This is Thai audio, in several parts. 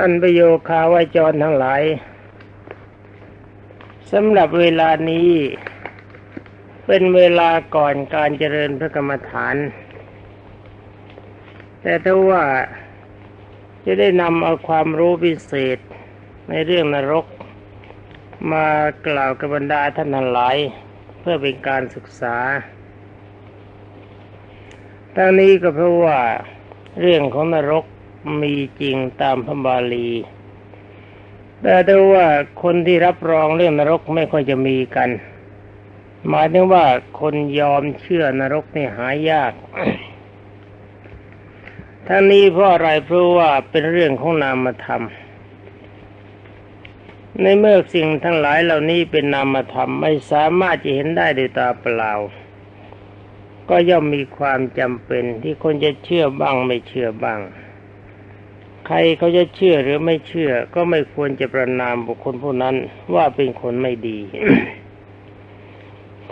ท่านประโยคาวาจรทั้งหลายสำหรับเวลานี้ เป็นเวลาก่อนการเจริญพระกรรมฐาน แต่ถ้าว่าจะได้นำเอาความรู้พิเศษในเรื่องนรก มากล่าวกับบรรดาท่านทั้งหลาย เพื่อเป็นการศึกษาทั้งนี้ก็เพราะว่าเรื่องของนรก มีจริงตามพระบาลี แต่ถ้ว่าคนที่รับรองเรื่องนรกไม่ค่อยจะมีกัน หมายถึงว่าคนยอมเชื่อนรกนี่หายากทั้งนี้เพราะอะไรเพราะว่าเป็นเรื่องของนามธรรม ในเมื่อสิ่งทั้งหลายเหล่านี้เป็นนามธรรมไม่สามารถจะเห็นได้ด้วยตาเปล่า ก็ย่อมมีความจำเป็นที่คนจะเชื่อบ้างไม่เชื่อบ้าง ใครเขาจะเชื่อหรือไม่เชื่อ ก็ไม่ควรจะประนามบุคคลผู้นั้นว่าเป็นคนไม่ดี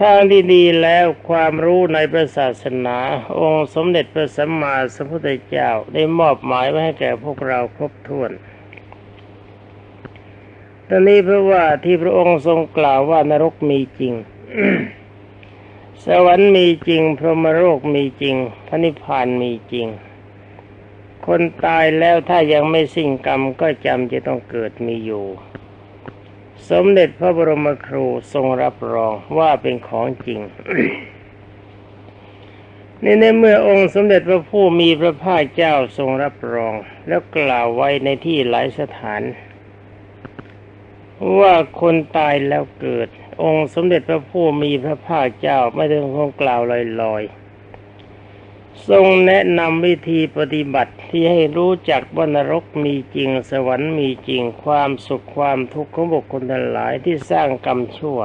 ทางที่ดีแล้วความรู้ในพระศาสนา องค์สมเด็จพระสัมมาสัมพุทธเจ้าได้มอบหมายไว้ให้แก่พวกเราครบถ้วนตอนนี้เพราะว่าที่พระองค์ทรงกล่าวว่านรกมีจริง สวรรค์มีจริง พรหมโลกมีจริง พระนิพพานมีจริง คนตายแล้วถ้ายังไม่สิ้นกรรมก็จำจะต้องเกิดมีอยู่ สมเด็จพระบรมครูทรงรับรองว่าเป็นของจริงนี่ในเมื่อองค์สมเด็จพระผู้มีพระภาคเจ้าทรงรับรอง แล้วกล่าวไว้ในที่หลายสถาน ว่าคนตายแล้วเกิด องค์สมเด็จพระผู้มีพระภาคเจ้าไม่ได้ทรงกล่าวลอยๆ ทรงแนะนำวิธีปฏิบัติที่ให้รู้จักว่านรกมีจริงสวรรค์มีจริงความสุขความทุกข์ของบุคคลทั้งหลายที่สร้างกรรมชั่ว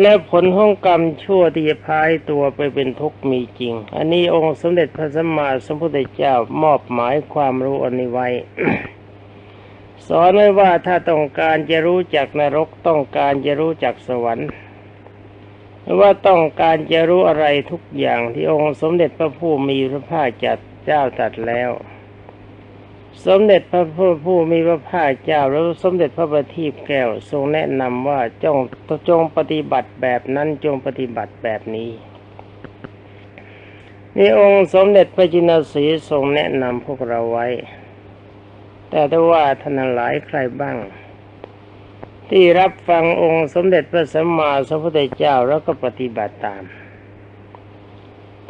และผลของกรรมชั่วที่จะพายตัวไปเป็นทุกข์มีจริง อันนี้องค์สมเด็จพระสัมมาสัมพุทธเจ้ามอบหมายความรู้อันนี้ไว้สอนไว้ว่าถ้าต้องการจะรู้จักนรกต้องการจะรู้จักสวรรค์ ว่าต้องการจะรู้อะไรทุกอย่างที่องค์สมเด็จพระผู้มีพระภาคจัดเจ้าตัดแล้ว สมเด็จพระผู้ผู้มีพระภาคเจ้าแล้วสมเด็จพระบัณฑิตแก้วทรงแนะนำว่าจงจงปฏิบัติแบบนั้นจงปฏิบัติแบบนี้นี่องค์สมเด็จพระจินสีทรงแนะนำพวกเราไว้ แต่ถ้าว่าท่านหลายใครบ้าง ที่รับฟังองค์สมเด็จพระสัมมาสัมพุทธเจ้าแล้วก็ปฏิบัติตาม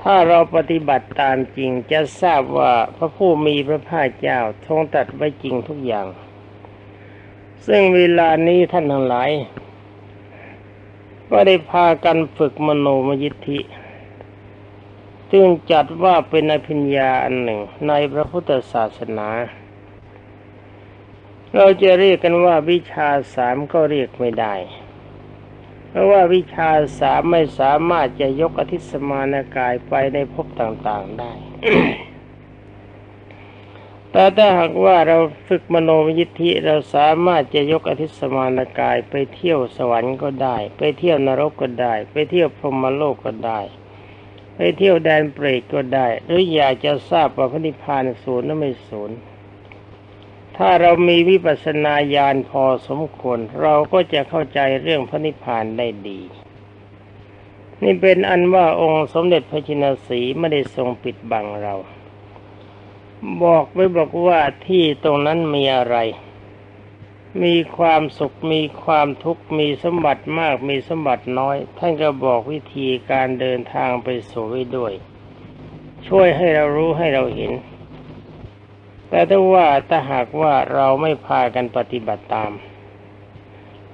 ถ้าเราปฏิบัติตามจริงจะทราบว่าพระผู้มีพระภาคเจ้าทรงตัดไว้จริงทุกอย่าง ซึ่งเวลานี้ท่านทั้งหลาย ก็ได้พากันฝึกมโนมยิทธิซึ่งจัดว่าเป็นอภิญญาอันหนึ่งในพระพุทธศาสนา เราจะเรียกกันว่าวิชาสามก็เรียกไม่ได้ เพราะว่าวิชาสามไม่สามารถจะยกอธิสมานกายไปในภพต่างๆได้ แต่ถ้าหากว่าเราฝึกมโนมยิทธิเราสามารถจะยกอธิสมานกายไปเที่ยวสวรรค์ก็ได้ ไปเที่ยวนรกก็ได้ ไปเที่ยวพรหมโลกก็ได้ ไปเที่ยวแดนเปรตก็ได้ หรืออยากจะทราบว่าพระนิพพานศูนย์หรือไม่ศูนย์ ถ้าเรามีวิปัสสนาญาณพอสมควร เราก็จะเข้าใจเรื่องพระนิพพานได้ดี นี่เป็นอันว่าองค์สมเด็จพระชินสีไม่ได้ทรงปิดบังเรา บอกไว้บอกว่าที่ตรงนั้นมีอะไร มีความสุขมีความทุกข์มีสมบัติมากมีสมบัติน้อย ท่านก็บอกวิธีการเดินทางไปสู่ไว้ด้วย ช่วยให้เรารู้ให้เราเห็น แต่ถ้าว่าถ้าหากว่าเราไม่พากันปฏิบัติตาม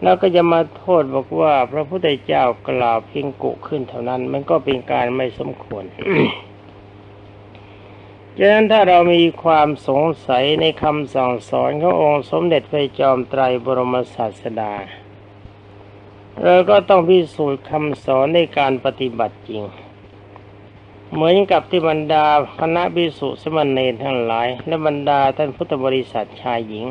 แล้วก็จะมาโทษบอกว่าพระพุทธเจ้ากล่าวเพียงกุขึ้นเท่านั้น มันก็เป็นการไม่สมควรฉะนั้นถ้าเรามีความสงสัยในคำสั่งสอนขององค์สมเด็จพระจอมไตรบรมศาสดาเราก็ต้องพิสูจน์คำสอนในการปฏิบัติจริง เหมือนกับที่บรรดาคณะบิสุสมณเณรทั้งหลาย และบรรดาท่านพุทธบริษัทชายหญิง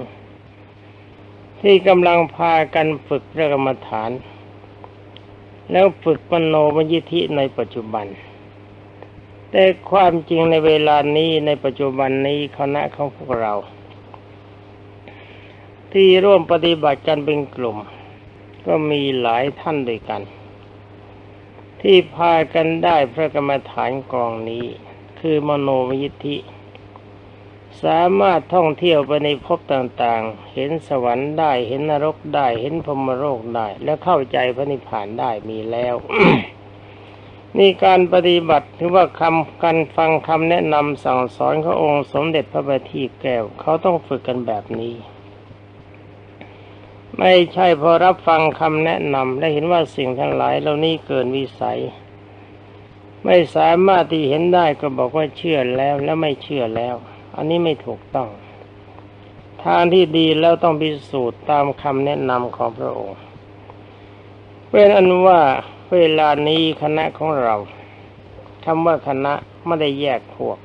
ที่กำลังพากันฝึกพระกรรมฐาน แล้วฝึกมโนมยิธิในปัจจุบัน แต่ความจริงในเวลานี้ในปัจจุบันนี้คณะของพวกเรา ที่ร่วมปฏิบัติกันเป็นกลุ่ม ก็มีหลายท่านด้วยกัน ที่พากันได้พระกรรมฐานกองนี้ คือมโนมยิทธิ สามารถท่องเที่ยวไปในภพต่างๆ เห็นสวรรค์ได้เห็นนรกได้เห็นพรมโลกได้ และเข้าใจพระนิพพานได้มีแล้วนี่การปฏิบัติถือว่าคำการฟังคำแนะนำสั่งสอนขององค์สมเด็จพระบัณฑิตแก้วเขาต้องฝึกกันแบบนี้ ไม่ใช่พอรับฟังคำแนะนำและเห็นว่าสิ่งทั้งหลายเหล่านี้เกินวิสัย ไม่สามารถที่เห็นได้ก็บอกว่าเชื่อแล้วและไม่เชื่อแล้ว อันนี้ไม่ถูกต้อง ทางที่ดีแล้วต้องพิสูจน์ตามคำแนะนำของพระองค์ เป็นอันว่าเวลานี้คณะของเราคำว่าคณะไม่ได้แยกพวก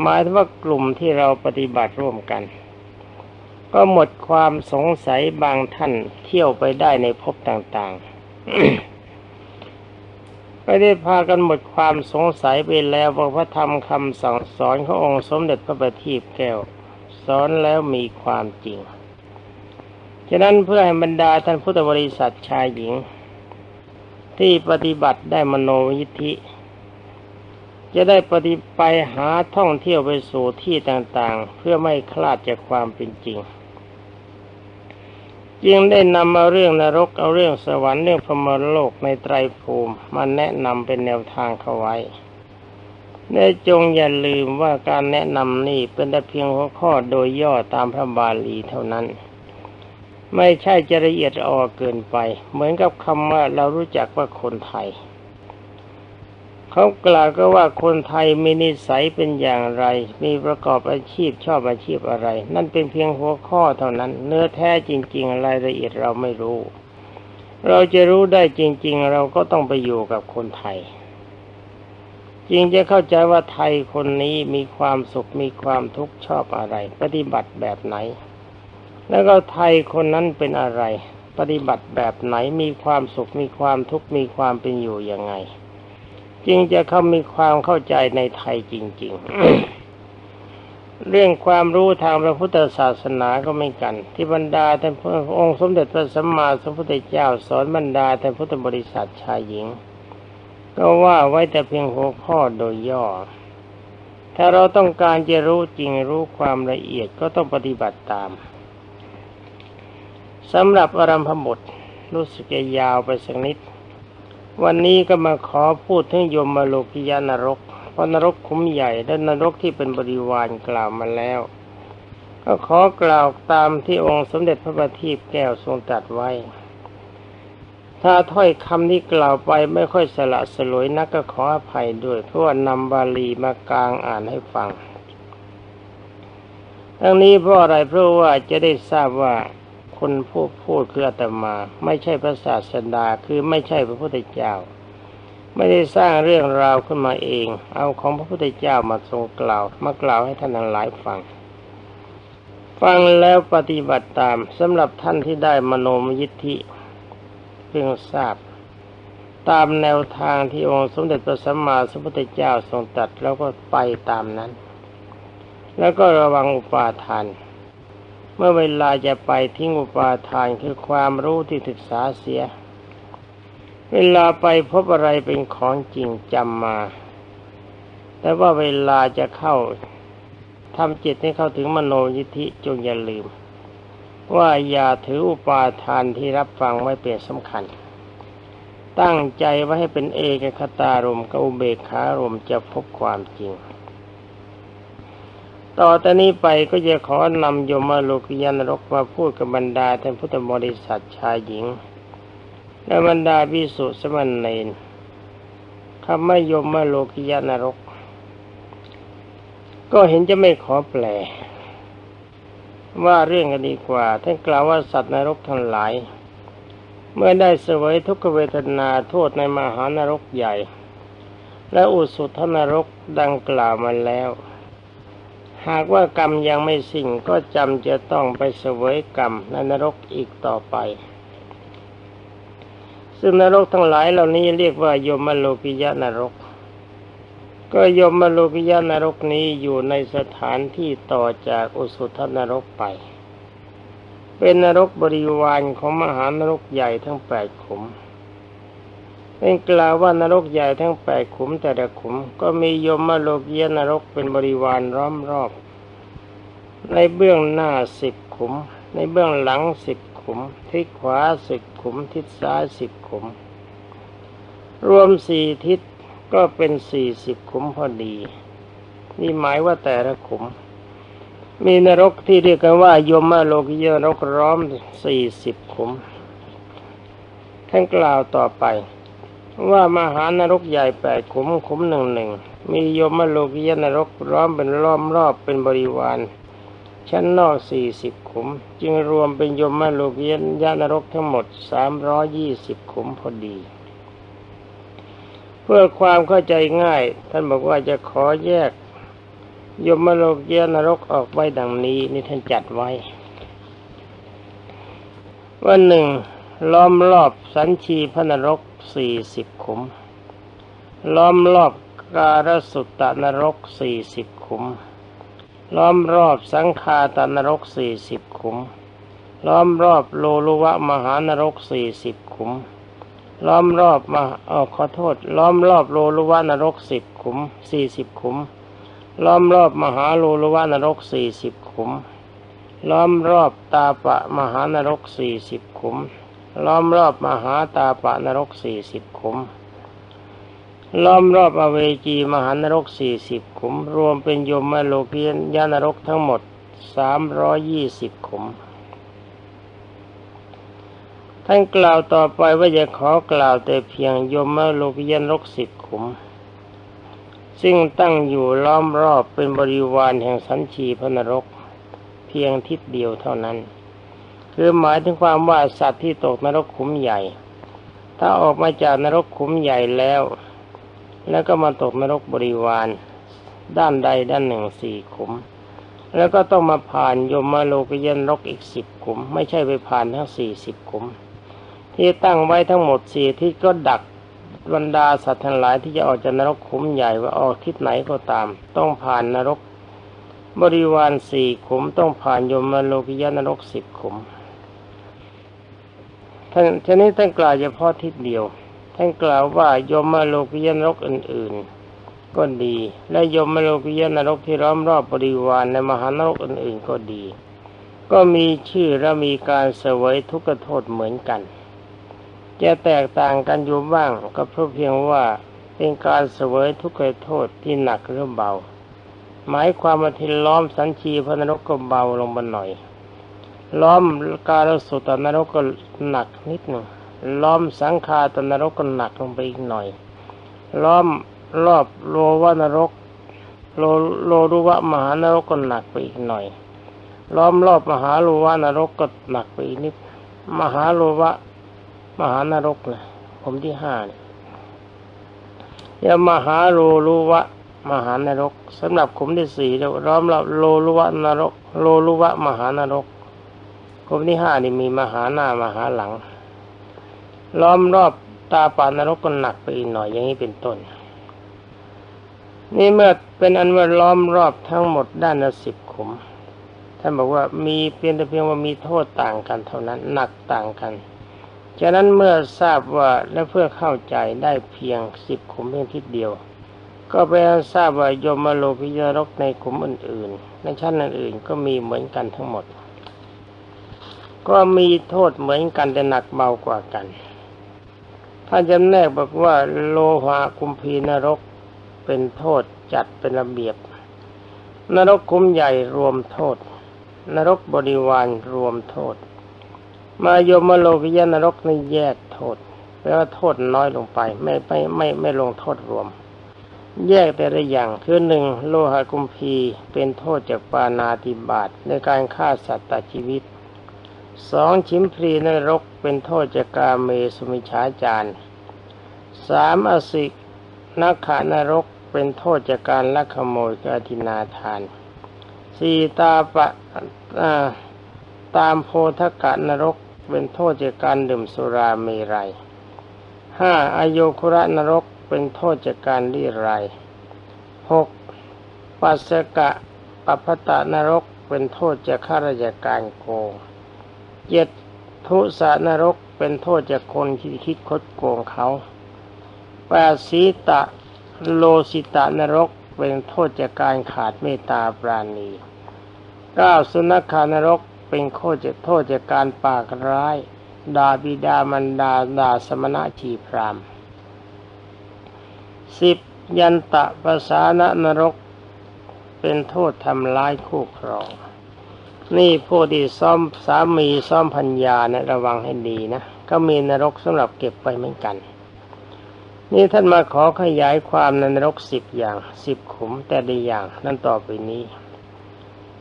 หมายถึงว่ากลุ่มที่เราปฏิบัติร่วมกัน ก็หมดความสงสัยบางท่านเที่ยวไปได้ในภพต่างๆ ไม่ได้พากันหมดความสงสัยไปแล้วว่าพระธรรมคำสั่งสอนขององค์สมเด็จพระบัณฑิตแก้ว สอนแล้วมีความจริง ฉะนั้นเพื่อให้บรรดาท่านพุทธบริษัทชายหญิง ที่ปฏิบัติได้มโนยิธิจะได้ปฏิไปหาท่องเที่ยวไปสู่ที่ต่างๆ เพื่อไม่คลาดจากความเป็นจริง จึงได้นำเอาเรื่องนรกเอาเรื่องสวรรค์เรื่องพรหมโลกในไตรภูมิมาแนะนำเป็นแนวทางเข้าไว้ได้จงอย่าลืมว่าการแนะนำนี่เป็นแต่เพียงหัวข้อโดยย่อตามพระบาลีเท่านั้น ไม่ใช่จะละเอียดอ่อเกินไป เหมือนกับคำว่าเรารู้จักว่าคนไทย เขากล่าวก็ว่าคนไทยมีนิสัยเป็นอย่างไร มีประกอบอาชีพชอบอาชีพอะไร นั่นเป็นเพียงหัวข้อเท่านั้น เนื้อแท้จริง ๆ รายละเอียดเราไม่รู้ เราจะรู้ได้จริง ๆ เราก็ต้องไปอยู่กับคนไทยจึงจะเข้าใจว่าไทยคนนี้มีความสุขมีความทุกข์ชอบอะไร ปฏิบัติแบบไหน แล้วก็ไทยคนนั้นเป็นอะไร ปฏิบัติแบบไหนมีความสุขมีความทุกข์มีความเป็นอยู่ยังไง จึงจะเขามีความเข้าใจในไทยจริง ๆ เรื่องความรู้ทางพระพุทธศาสนาก็ไม่กัน ที่บรรดาท่านพระองค์สมเด็จพระสัมมาสัมพุทธเจ้าสอนบรรดาท่านพุทธบริษัทชายหญิง ก็ว่าไว้แต่เพียงหัวข้อโดยย่อ ถ้าเราต้องการจะรู้จริงรู้ความละเอียดก็ต้องปฏิบัติตามสำหรับอรัมพบทรู้สึกจะยาวไปสักนิด วันนี้ก็มาขอพูดถึงยมมาโลกิยานรก เพราะนรกคุ้มใหญ่และนรกที่เป็นบริวารกล่าวมาแล้ว ก็ขอกล่าวตามที่องค์สมเด็จพระบัณฑิตแก้วทรงตรัสไว้ ถ้าถ้อยคำที่กล่าวไปไม่ค่อยสละสลวยนักก็ขออภัยด้วย เพราะว่านำบาลีมากลางอ่านให้ฟังทั้งนี้เพราะอะไรเพราะว่าจะได้ทราบว่า คนพูดพูดคืออาตมา ไม่ใช่พระศาสดาคือไม่ใช่พระพุทธเจ้า ไม่ได้สร้างเรื่องราวขึ้นมาเอง เอาของพระพุทธเจ้ามาทรงกล่าว มากล่าวให้ท่านทั้งหลายฟัง ฟังแล้วปฏิบัติตามสำหรับท่านที่ได้มโนมยิทธิเพิ่งทราบ ตามแนวทางที่องค์สมเด็จพระสัมมาสัมพุทธเจ้าทรงตรัสแล้วก็ไปตามนั้น แล้วก็ระวังอุปาทาน เมื่อเวลาจะไปทิ้งอุปาทานคือความรู้ที่ศึกษาเสีย เวลาไปพบอะไรเป็นของจริงจำมา แต่ว่าเวลาจะเข้าทำจิตให้เข้าถึงมโนยิธิจงอย่าลืม ว่าอย่าถืออุปาทานที่รับฟังไว้เป็นสำคัญ ตั้งใจไว้ให้เป็นเอกคตารมกับอุเบกขารมจะพบความจริง ต่อแต่นี้ไปก็จะขอนำโยมโลกิยานรกมาพูดกับบรรดาท่านพุทธบริษัทชายหญิง และบรรดาพิสุสมณเณรคำไม่ยมโลกิยานรก ก็เห็นจะไม่ขอแปล ว่าเรื่องกันดีกว่า ท่านกล่าวว่าสัตว์นรกทั้งหลาย เมื่อได้เสวยทุกขเวทนาโทษในมหานรกใหญ่ และอุสุทนรกดังกล่าวมาแล้ว หากว่ากรรมยังไม่สิ้นก็จำจะต้องไปเสวยกรรมในนรกอีกต่อไป ซึ่งนรกทั้งหลายเหล่านี้เรียกว่ายมโลกิยะนรก ก็ยมโลกิยานรกนี้อยู่ในสถานที่ต่อจากอุสุทนรกไป เป็นนรกบริวารของมหานรกใหญ่ทั้งแปดขุม เป็นกล่าวว่านรกใหญ่ทั้งแปดขุมแต่ละขุม ก็มียมมาโลกิยนรกเป็นบริวารล้อมรอบ ในเบื้องหน้าสิบขุม ในเบื้องหลังสิบขุม ทิศขวาสิบขุม ทิศซ้ายสิบขุม รวมสี่ทิศก็เป็นสี่สิบขุมพอดี นี่หมายว่าแต่ละขุม มีนรกที่เรียกกันว่ายมโลกิยนรกร้อมสี่สิบขุม ท่านกล่าวต่อไป ว่ามหานรกใหญ่แปดขุมขุมหนึ่งหนึ่งมียมโลกิยนรกร้อมเป็นล้อมรอบเป็นบริวาร ชั้นนอกสี่สิบขุม จึงรวมเป็นยมโลกิยานรกทั้งหมดสามร้อยี่สิบขุมพอดี เพื่อความเข้าใจง่าย ท่านบอกว่าจะขอแยก ยมโลกเยนรกออกไว้ดังนี้ นี่ท่านจัดไว้ ว่าหนึ่งล้อมรอบสันชีพระนรก สี่สิบขุม ล้อมรอบการสุตตนรกสี่สิบขุม ล้อมรอบสังคาตนรกสี่สิบขุม ล้อมรอบโลลุวะมหานรกสี่สิบขุม ล้อมรอบมาเออขอโทษ ล้อมรอบโลลุวะนรกสิบขุมสี่สิบขุม ล้อมรอบมหาโลลุวะนรกสี่สิบขุม ล้อมรอบตาปะมหานรกสี่สิบขุม ล้อมรอบมหาตาปะนรกสี่สิบขุม ล้อมรอบอเวจีมหานรกสี่สิบขุม รวมเป็นยมโลกียนยานรกทั้งหมดสามร้อยยี่สิบขุม ท่านกล่าวต่อไปว่าจะขอกล่าวแต่เพียงยมโลกียนรกสิบขุม ซึ่งตั้งอยู่ล้อมรอบเป็นบริวารแห่งสันชีพระนรก เพียงทิศเดียวเท่านั้น คือหมายถึงความว่าสัตว์ที่ตกนรกขุมใหญ่ ถ้าออกมาจากนรกขุมใหญ่แล้ว แล้วก็มาตกนรกบริวาร ด้านใดด้านหนึ่งสี่ขุม แล้วก็ต้องมาผ่านยมโลกยันรกอีกสิบขุม ไม่ใช่ไปผ่านทั้งสี่สิบขุม ที่ตั้งไว้ทั้งหมดสี่ที่ก็ดักบรรดาสัตว์ทั้งหลายที่จะออกจากนรกขุมใหญ่ว่าออกทิศไหนก็ตาม ต้องผ่านนรก บริวารสี่ขุมต้องผ่านยมโลกิยานรกสิบขุม ท่านทีนี้ท่านกล่าวเฉพาะทิศเดียว ท่านกล่าวว่ายมมาโลกิยนรกอื่น ๆ ก็ดี และยมมาโลกิยนรกที่ล้อมรอบบริวารในมหานรกอื่น ๆ ก็ดี ก็มีชื่อและมีการเสวยทุกขโทษเหมือนกัน จะแตกต่างกันอยู่บ้างก็เพราะเพียงว่าเป็นการเสวยทุกขโทษที่หนักหรือเบา หมายความว่าที่ล้อมสันชีพระนรกก็เบาลงมาหน่อย ล้อมการสุตนรกก็หนักนิดหนึ่งล้อมสังคาตนรกก็หนักลงไปอีกหน่อย ล้อมรอบโลวานรกโลโลรุวะมหานรกก็หนักไปอีกหน่อย ล้อมรอบมหาโลวานรกก็หนักไปอีกนิด มหาโลวะมหานรกนะผมที่ห้าเนี่ยยามหาโลรุวะมหานรกสำหรับขุมที่สี่เราล้อมรอบโลรุวะนรก โลรุวะมหานรก ขุมที่ห้านี่มีมหาหน้ามหาหลัง ล้อมรอบตาปานรกก็หนักไปอีกหน่อยอย่างนี้เป็นต้น นี่เมื่อเป็นอันว่าล้อมรอบทั้งหมดด้านละสิบขุมท่านบอกว่ามีเพียงแต่เพียงว่ามีโทษต่างกันเท่านั้นหนักต่างกันฉะนั้นเมื่อทราบว่าและเพื่อเข้าใจได้เพียงสิบขุมเพียงทิศเดียว ก็ไปทราบว่ายมโลกิยรกในขุมอื่นๆในชั้นอื่นๆก็มีเหมือนกันทั้งหมด ก็มีโทษเหมือนกันแต่หนักเบากว่ากัน ถ้าจำแนกบอกว่าโลหะกุมพีนรกเป็นโทษจัดเป็นระเบียบ นรกคุ้มใหญ่รวมโทษ นรกบริวารรวมโทษ มายมโลกิยนรกนี่แยกโทษแปลว่าโทษน้อยลงไป ไม่ไม่ไม่ไม่ลงโทษรวม แยกแต่ละอย่างคือหนึ่งโลหะกุมพีเป็นโทษจากปานาติบาตในการฆ่าสัตว์ตัดชีวิต สองชิมพรีนรกเป็นโทษจากกาเมสุมิชาจารสามอสิกนักขานรกเป็นโทษจากการลักขโมยกอธินาทานสี่ตาปะตามโพธกะนรกเป็นโทษจากการดื่มสุราเมรัยห้าอโยคุระนรกเป็นโทษจากการรีไรหกปัสสกะปัพพตะนรกเป็นโทษจากข้าราชการโกง เจ็ดทุสานรกเป็นโทษจากคนที่คิดคดโกงเขาแปดสีตะโลสิตะนรกเป็นโทษจากการขาดเมตตาปราณีเก้าสุนัขานรกเป็นโทษจากโทษจากการปากร้ายดาบิดามันดาดาสมณะชีพรามสิบยันตะภาษานนรก เป็นโทษทำร้ายคู่ครอง นี่ผู้ที่ซ่อมสามีซ่อมพัญญาเนะระวังให้ดีนะ ก็มีนรกสำหรับเก็บไปเหมือนกัน นี่ท่านมาขอขยายความในนรกสิบอย่างสิบขุมแต่ละอย่างนั่นต่อไปนี้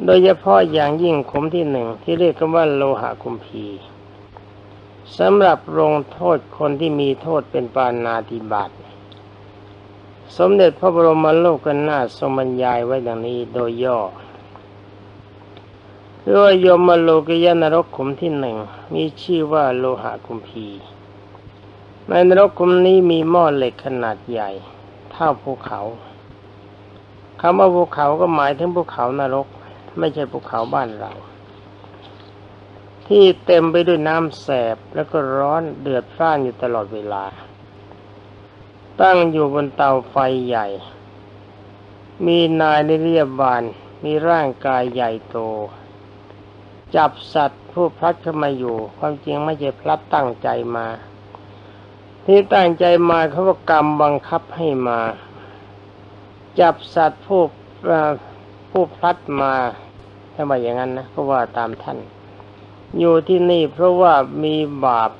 โดยเฉพาะอย่างยิ่งขุมที่หนึ่งที่เรียกกันว่าโลหะคุมพีสำหรับลงโทษคนที่มีโทษเป็นปานาติบาตสมเด็จพระบรมโลกนาถทรงบรรยายไว้ดังนี้โดยย่อ คือว่ายมโลกยานรกขุมที่หนึ่งมีชื่อว่าโลหะคุมพีในนรกขุมนี้มีหม้อเหล็กขนาดใหญ่เท่าภูเขาคำว่าภูเขาก็หมายถึงภูเขานรก ไม่ใช่ภูเขาบ้านเรา ที่เต็มไปด้วยน้ำแสบแล้วก็ร้อนเดือดพร่านอยู่ตลอดเวลา ตั้งอยู่บนเตาไฟใหญ่ มีนายในเรียบบาน มีร่างกายใหญ่โต จับสัตว์ผู้พลัดเข้ามาอยู่ ความจริงไม่ใช่พลัดตั้งใจมา ที่ตั้งใจมาเขาก็กรรมบังคับให้มา จับสัตว์ผู้ผู้พลัดมาถ้าว่าอย่างนั้นนะก็ว่าตามท่าน อยู่ที่นี่เพราะว่ามีบาป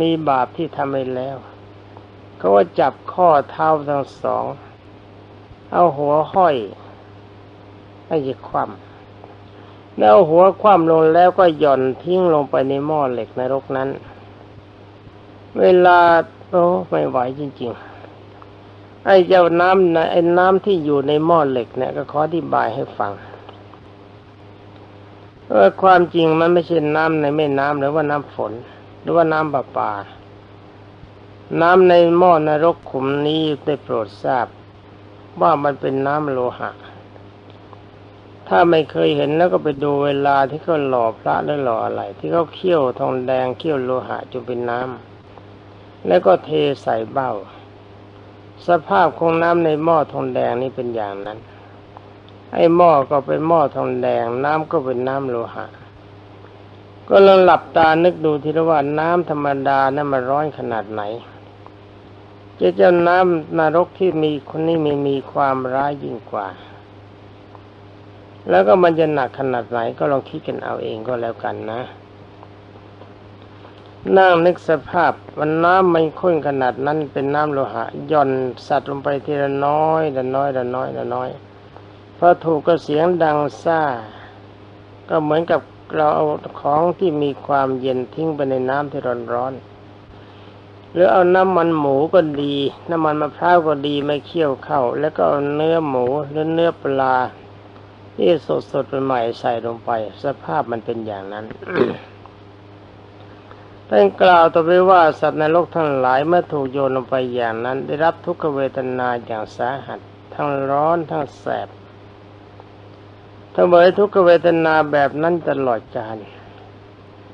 มีบาปที่ทำไปแล้วเขาว่าจับข้อเท้าทั้งสอง เอาหัวห้อยให้ยึดคว่ำ แล้วหัวคว่ำลงแล้วก็หย่อนทิ้งลงไปในหม้อเหล็กนรกนั้น เวลาโอ้ไม่ไหวจริง ๆ ไอ้เจ้าน้ำนะไอ้น้ำที่อยู่ในหม้อเหล็กเนี่ยก็ขออธิบายให้ฟังว่าความจริงมันไม่ใช่น้ำในแม่น้ำหรือว่าน้ำฝน หรือว่าน้ำประปา น้ำในหม้อนรกขุมนี้ได้โปรดทราบ ว่ามันเป็นน้ำโลหะ ถ้าไม่เคยเห็นแล้วก็ไปดูเวลาที่เขาหล่อพระหรือหล่ออะไร ที่เขาเคี่ยวทองแดงเคี่ยวโลหะจนเป็นน้ำแล้วก็เทใส่เบ้า สภาพของน้ำในหม้อทองแดงนี่เป็นอย่างนั้น ไอ้หม้อก็เป็นหม้อทองแดง น้ำก็เป็นน้ำโลหะ ก็ลองหลับตานึกดูทีละว่าน้ำธรรมดานั้นมันร้อนขนาดไหนจะเจ้าน้ำนรกที่มีคนนี้ไมีมีความร้ายยิ่งกว่า แล้วก็มันจะหนักขนาดไหนก็ลองคิดกันเอาเองก็แล้วกันนะ นั่งนึกสภาพมันน้ำมันข้นขนาดนั้นเป็นน้ำโลหะย่อนสัตว์ลงไปทีละน้อยละน้อยละน้อยละน้อยพอถูกก็เสียงดังซ่า ก็เหมือนกับเราเอาของที่มีความเย็นทิ้งไปในน้ำที่ร้อนร้อนหรือเอาน้ำมันหมูก็ดี น้ำมันมะพร้าวก็ดีมาเคี่ยวเข้า แล้วก็เอาเนื้อหมูหรือเนื้อปลา ที่สดสดใหม่ใส่ลงไป สภาพมันเป็นอย่างนั้นท่านกล่าวต่อไปว่าสัตว์ในโลกทั้งหลายเมื่อถูกโยนลงไปอย่างนั้น ได้รับทุกขเวทนาอย่างสาหัส ทั้งร้อนทั้งแสบทั้งเบยทุกขเวทนาแบบนั้นตลอดกาล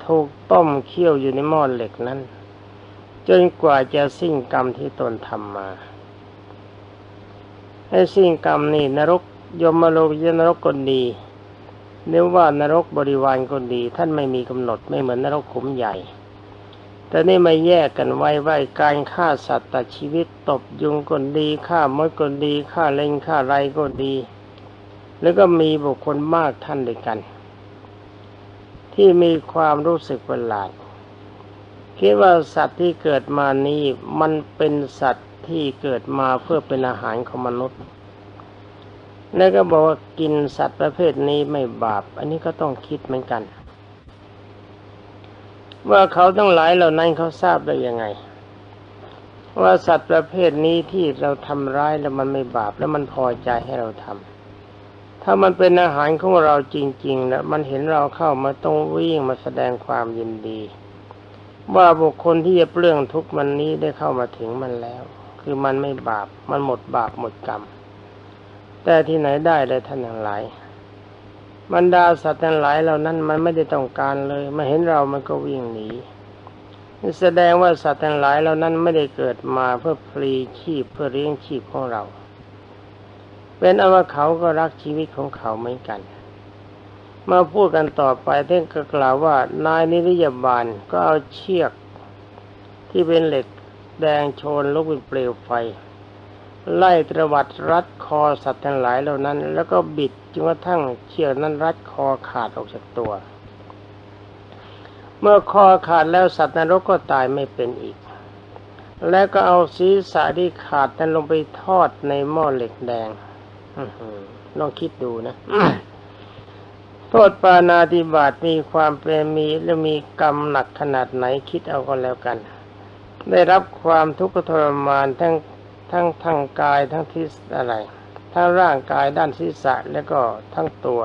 ถูกต้มเคี่ยวอยู่ในหม้อเหล็กนั้น จนกว่าจะสิ้นกรรมที่ตนทำมา ให้สิ้นกรรมนี่นรก ยมโลกยนรกก็ดีเรียกว่านรกบริวารก็ดี ท่านไม่มีกำหนดไม่เหมือนนรกขุมใหญ่ แต่นี่มาแยกกันไว้ว่าการฆ่าสัตว์ตัดชีวิตตบยุงก็ดีฆ่ามดก็ดีฆ่าเล่งฆ่าไรก็ดี แล้วก็มีบุคคลมากท่านด้วยกัน ที่มีความรู้สึกประหลาดคิดว่าสัตว์ที่เกิดมานี้มันเป็นสัตว์ที่เกิดมาเพื่อเป็นอาหารของมนุษย์ แล้วก็บอกว่ากินสัตว์ประเภทนี้ไม่บาป อันนี้ก็ต้องคิดเหมือนกัน ว่าเขาต้องหลายเหล่านั้นเขาทราบได้ยังไง ว่าสัตว์ประเภทนี้ที่เราทำร้ายแล้วมันไม่บาปแล้วมันพอใจให้เราทำถ้ามันเป็นอาหารของเราจริงๆนะมันเห็นเราเข้ามาต้องวิ่งมาแสดงความยินดี ว่าบุคคลที่จะเปลื้องทุกมันนี้ได้เข้ามาถึงมันแล้ว คือมันไม่บาปมันหมดบาปหมดกรรม แต่ที่ไหนได้เลยท่านทั้งหลายบรรดาสัตว์ทั้งหลายเหล่านั้นมันไม่ได้ต้องการเลยมาเห็นเรามันก็วิ่งหนีแสดงว่าสัตว์ทั้งหลายเหล่านั้นไม่ได้เกิดมาเพื่อพลีชีพเพื่อเลี้ยงชีพของเรา เป็นอว่าเขาก็รักชีวิตของเขาเหมือนกัน มาพูดกันต่อไปท่านก็กล่าวว่านายนิรยาบาลก็เอาเชือกที่เป็นเหล็กแดงโชนลุกเป็นเปลวไฟ ไล่ตรวัดรัดคอสัตว์ทั้งหลายเหล่านั้น แล้วก็บิดจนกระทั่งเชือกนั้นรัดคอขาดออกจากตัว เมื่อคอขาดแล้วสัตว์นรกก็ตายไม่เป็นอีก แล้วก็เอาศีรษะที่ขาดนั้นลงไปทอดในหม้อเหล็กแดงลองคิดดูนะโทษปานาติบาตมีความเป็นมีและมีกรรมหนักขนาดไหนคิดเอาก็แล้วกัน ได้รับความทุกข์ทรมานทั้ง ทั้งทางกายทั้งที่อะไร ทั้งร่างกายด้านศีรษะแล้วก็ทั้งตัว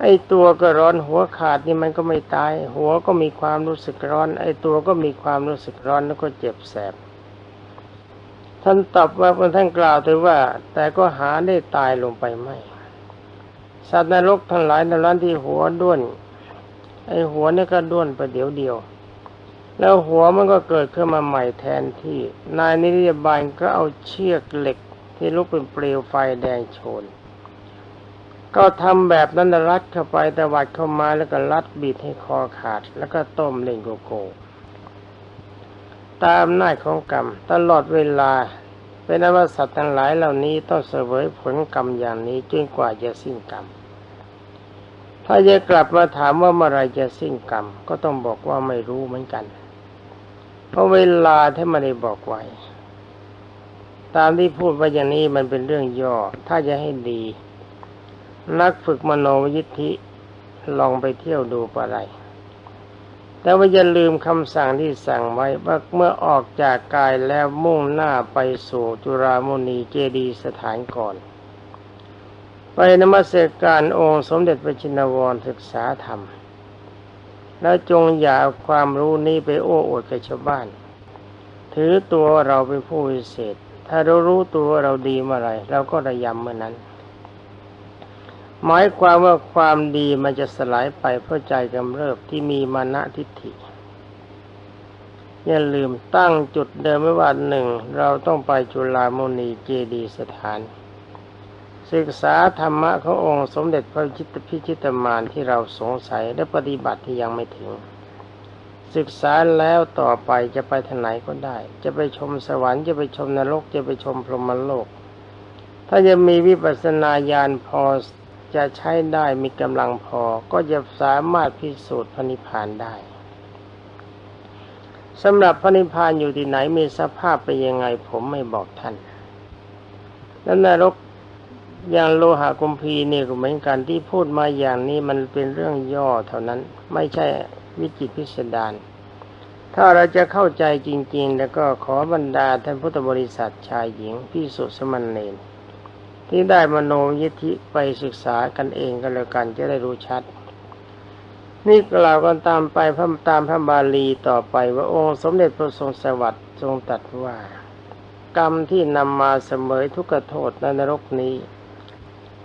ไอ้ตัวก็ร้อนหัวขาดนี่มันก็ไม่ตาย หัวก็มีความรู้สึกร้อน ไอ้ตัวก็มีความรู้สึกร้อนแล้วก็เจ็บแสบ ท่านตอบว่าท่านกล่าวถือว่า แต่ก็หาได้ตายลงไปไม่สัตว์นรกทั้งหลายในร้านที่หัวด้วนไอ้หัวนี่ก็ด้วนไปเดี๋ยวเดียว แล้วหัวมันก็เกิดขึ้นมาใหม่แทนที่ นายนิรยาบาลก็เอาเชือกเหล็กที่ลุกเป็นเปลวไฟแดงโชน ก็ทำแบบนั้นรัดเข้าไปแต่วัดเข้ามาแล้วก็รัดบีดให้คอขาด แล้วก็ต้มเล่งโกโก้ตามหน้าของกรรม ตลอดเวลา เป็นอวสัตว์ทั้งหลายเหล่านี้ต้องเสวยผลกรรมอย่างนี้จนกว่าจะสิ้นกรรม ถ้าจะกลับมาถามว่าเมื่อไรจะสิ้นกรรม ก็ต้องบอกว่าไม่รู้เหมือนกัน เพราะเวลาที่ไม่ได้บอกไว้ ตามที่พูดไว้อย่างนี้มันเป็นเรื่องย่อ ถ้าจะให้ดี นักฝึกมโนวิธิลองไปเที่ยวดูปะไร แต่ว่าอย่าลืมคำสั่งที่สั่งไว้ว่าเมื่อออกจากกายแล้วมุ่งหน้าไปสู่จุรามุนีเจดีสถานก่อน ไปนมัสการองค์สมเด็จพระชินวรศึกษาธรรม แล้วจงอย่าความรู้นี้ไปโอ้อวดกับชาวบ้าน ถือตัวเราเป็นผู้วิเศษ ถ้าเรารู้ตัวเราดีเมื่อไรเราก็ระยำเมื่อนั้น หมายความว่าความดีมันจะสลายไปเพราะใจกำเริบที่มีมานะทิฏฐิอย่าลืมตั้งจุดเดิมไว้ว่าหนึ่งเราต้องไปจุฬามุนีเจดีสถาน ศึกษาธรรมะขององค์สมเด็จพระจิตพิชิตมารที่เราสงสัยและปฏิบัติที่ยังไม่ถึง ศึกษาแล้วต่อไปจะไปทางไหนก็ได้ จะไปชมสวรรค์จะไปชมนรกจะไปชมพรหมโลก ถ้าจะมีวิปัสสนาญาณพอจะใช้ได้มีกำลังพอก็จะสามารถพิสูจน์พระนิพพานได้สำหรับพระนิพพานอยู่ที่ไหนมีสภาพเป็นยังไงผมไม่บอกท่าน แล้วนรก อย่างโลหะกุมพีนี่ก็เหมือนกันที่พูดมาอย่างนี้มันเป็นเรื่องย่อเท่านั้น ไม่ใช่วิจิตพิสดารถ้าเราจะเข้าใจจริง ๆ แล้วก็ขอบรรดาท่านพุทธบริษัทชายหญิงพิสุสมณเณรที่ได้มโนยิธิไปศึกษากันเองกันแล้วกันจะได้รู้ชัด นี่กล่าวกันตามไปพระตามพระบาลีต่อไปว่าองค์สมเด็จพระทรงสวัสดิ์ทรงตรัสว่า กรรมที่นำมาเสมอทุกขโทษในนรกนี้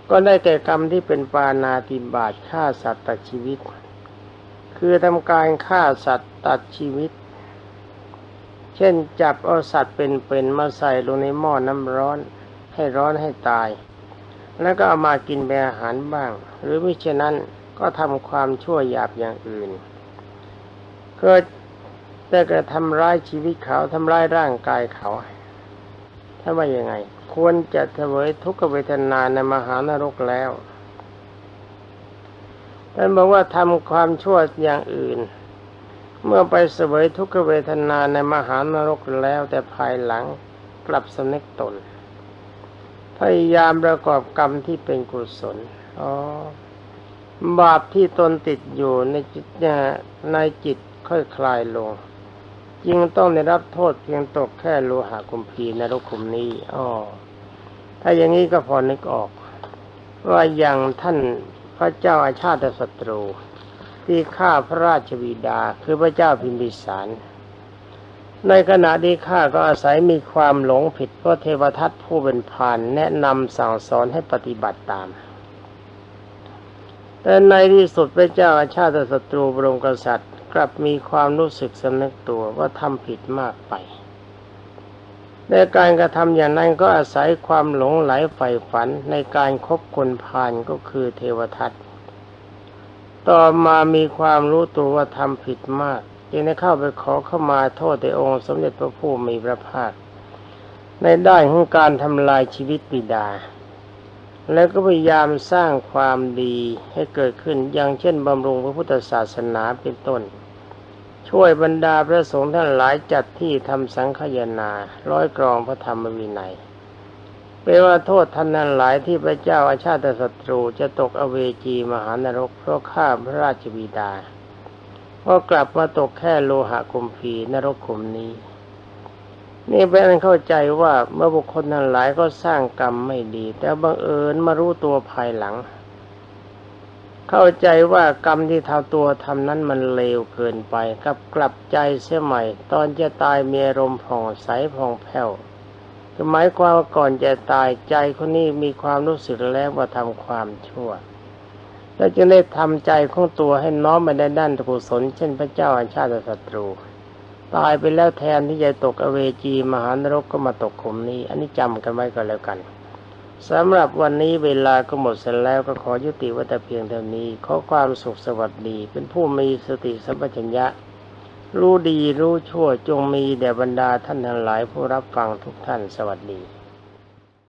ก็ได้แก่กรรมที่เป็นปานาติบาตฆ่าสัตว์ตัดชีวิต คือทำการฆ่าสัตว์ตัดชีวิต เช่นจับเอาสัตว์เป็นๆมาใส่ลงในหม้อน้ำร้อนให้ร้อนให้ตาย แล้วก็เอามากินเป็นอาหารบ้าง หรือมิฉะนั้นก็ทำความชั่วหยาบอย่างอื่นเกิดแต่กระทำร้ายชีวิตเขาทำร้ายร่างกายเขาถ้าว่ายังไง ควรจะเสวยทุกขเวทนาในมหานรกแล้วท่านบอกว่าทำความชั่วอย่างอื่น เมื่อไปเสวยทุกขเวทนาในมหานรกแล้วแต่ภายหลังกลับสำนึกตน พยายามประกอบกรรมที่เป็นกุศลอ๋อบาปที่ตนติดอยู่ในจิตในจิตค่อยคลายลง จึงต้องได้รับโทษเพียงตกแค่โลหะคุมพีนรกคุมนี้อ๋อถ้าอย่างนี้ก็พอนึกออก ว่าอย่างท่านพระเจ้าอาชาติศัตรู ที่ฆ่าพระราชบิดาคือพระเจ้าพิมพิสาร ในขณะที่ข้าก็อาศัยมีความหลงผิดเพราะเทวทัตผู้เป็นพานแนะนำสั่งสอนให้ปฏิบัติตามแต่ในที่สุดพระเจ้าอาชาติศัตรูบรมกษัตริย์ กลับมีความรู้สึกสำนึกตัวว่าทำผิดมากไปในการกระทำอย่างนั้นก็อาศัยความหลงไหลใฝ่ฝันในการคบคนพาลก็คือเทวทัตต่อมามีความรู้ตัวว่าทำผิดมาก จึงได้เข้าไปขอเข้ามาโทษในองค์สมเด็จพระผู้มีพระภาคในด้านของการทำลายชีวิตบิดา แล้วก็พยายามสร้างความดีให้เกิดขึ้นอย่างเช่นบำรุงพระพุทธศาสนาเป็นต้น ช่วยบรรดาพระสงฆ์ท่านหลายจัดที่ทำสังฆยนา ร้อยกรองพระธรรมวินัยเป็นว่าโทษท่านนั้นหลายที่พระเจ้าอาชาติศัตรูจะตกอเวจีมหานรก เพราะฆ่าพระราชบิดาพอกลับมาตกแค่โลหะคุมพีนรกขุมนี้ นี่เป็นอันเข้าใจว่าเมื่อบุคคลนั้นหลายก็สร้างกรรมไม่ดี แต่บังเอิญมารู้ตัวภายหลัง เข้าใจว่ากรรมที่ทำตัวทำนั้นมันเลวเกินไปกับกลับใจเสียใหม่ ตอนจะตายมีอารมณ์ผ่องใสผ่องแผ้วหมายความว่าก่อนจะตายใจคนนี้มีความรู้สึกแล้วว่าทำความชั่วแล้วจึงได้ทำใจของตัวให้น้อมไปในด้านกุศลเช่นพระเจ้าอาชาติศัตรู ตายไปแล้วแทนที่จะตกอเวจีมหานรกก็มาตกขุมนี้ อันนี้จำกันไว้ก็แล้วกัน สำหรับวันนี้เวลาก็หมดเสร็จแล้วก็ขอยุติไว้แต่เพียงเท่านี้ ขอความสุขสวัสดีเป็นผู้มีสติสัมปชัญญะ รู้ดีรู้ชั่วจงมีแด่บรรดาท่านทั้งหลายผู้รับฟังทุกท่านสวัสดี